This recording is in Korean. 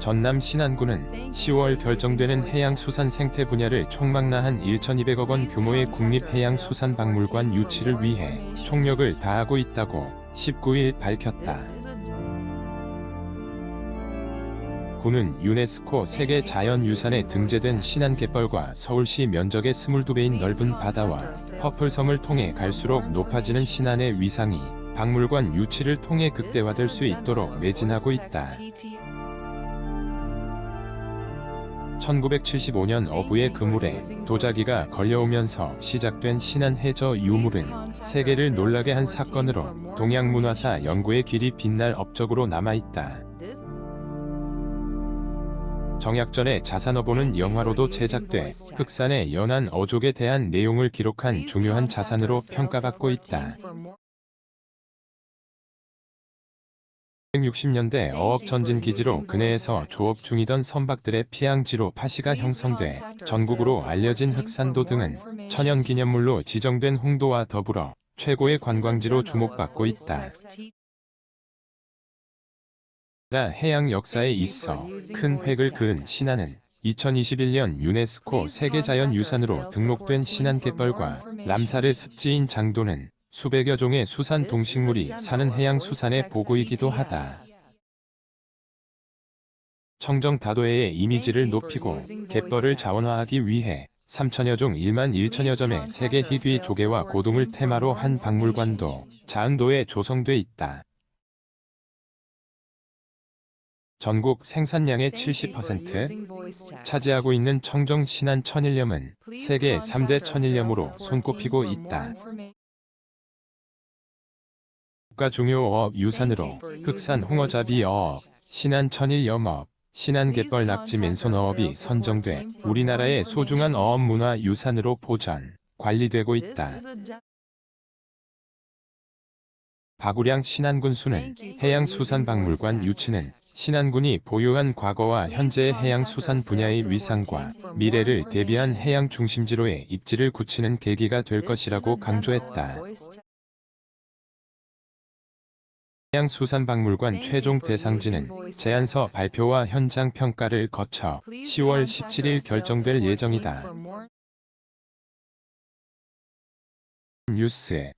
전남 신안군은 10월 결정되는 해양수산 생태 분야를 총망라한 1,200억 원 규모의 국립해양수산박물관 유치를 위해 총력을 다하고 있다고 19일 밝혔다. 군은 유네스코 세계 자연유산에 등재된 신안갯벌과 서울시 면적의 22배인 넓은 바다와 퍼플섬을 통해 갈수록 높아지는 신안의 위상이 박물관 유치를 통해 극대화될 수 있도록 매진하고 있다. 1975년 어부의 그물에 도자기가 걸려오면서 시작된 신안 해저 유물은 세계를 놀라게 한 사건으로 동양문화사 연구의 길이 빛날 업적으로 남아있다. 정약전의 자산어보는 영화로도 제작돼 흑산의 연안 어족에 대한 내용을 기록한 중요한 자산으로 평가받고 있다. 1960년대 어업 전진 기지로 근해에서 조업 중이던 선박들의 피항지로 파시가 형성돼 전국으로 알려진 흑산도 등은 천연기념물로 지정된 홍도와 더불어 최고의 관광지로 주목받고 있다. 라 해양 역사에 있어 큰 획을 그은 신안은 2021년 유네스코 세계자연유산으로 등록된 신안 갯벌과 람사르 습지인 장도는 수백여 종의 수산 동식물이 사는 해양 수산의 보고이기도 하다. 청정 다도해의 이미지를 높이고 갯벌을 자원화하기 위해 3천여 종 1만 1천여 점의 세계 희귀 조개와 고등을 테마로 한 박물관도 자은도에 조성돼 있다. 전국 생산량의 70% 차지하고 있는 청정 신안 천일염은 세계 3대 천일염으로 손꼽히고 있다. 국가 중요 어업 유산으로 흑산 홍어잡이 어업, 신안 천일염업, 신안 갯벌 낙지 맨손 어업이 선정돼 우리나라의 소중한 어업 문화 유산으로 보전, 관리되고 있다. 바구량 신안군수는 해양수산박물관 유치는 신안군이 보유한 과거와 현재의 해양수산 분야의 위상과 미래를 대비한 해양 중심지로의 입지를 굳히는 계기가 될 것이라고 강조했다. 해양수산박물관 최종 대상지는 제안서 발표와 현장 평가를 거쳐 10월 17일 결정될 예정이다. 뉴스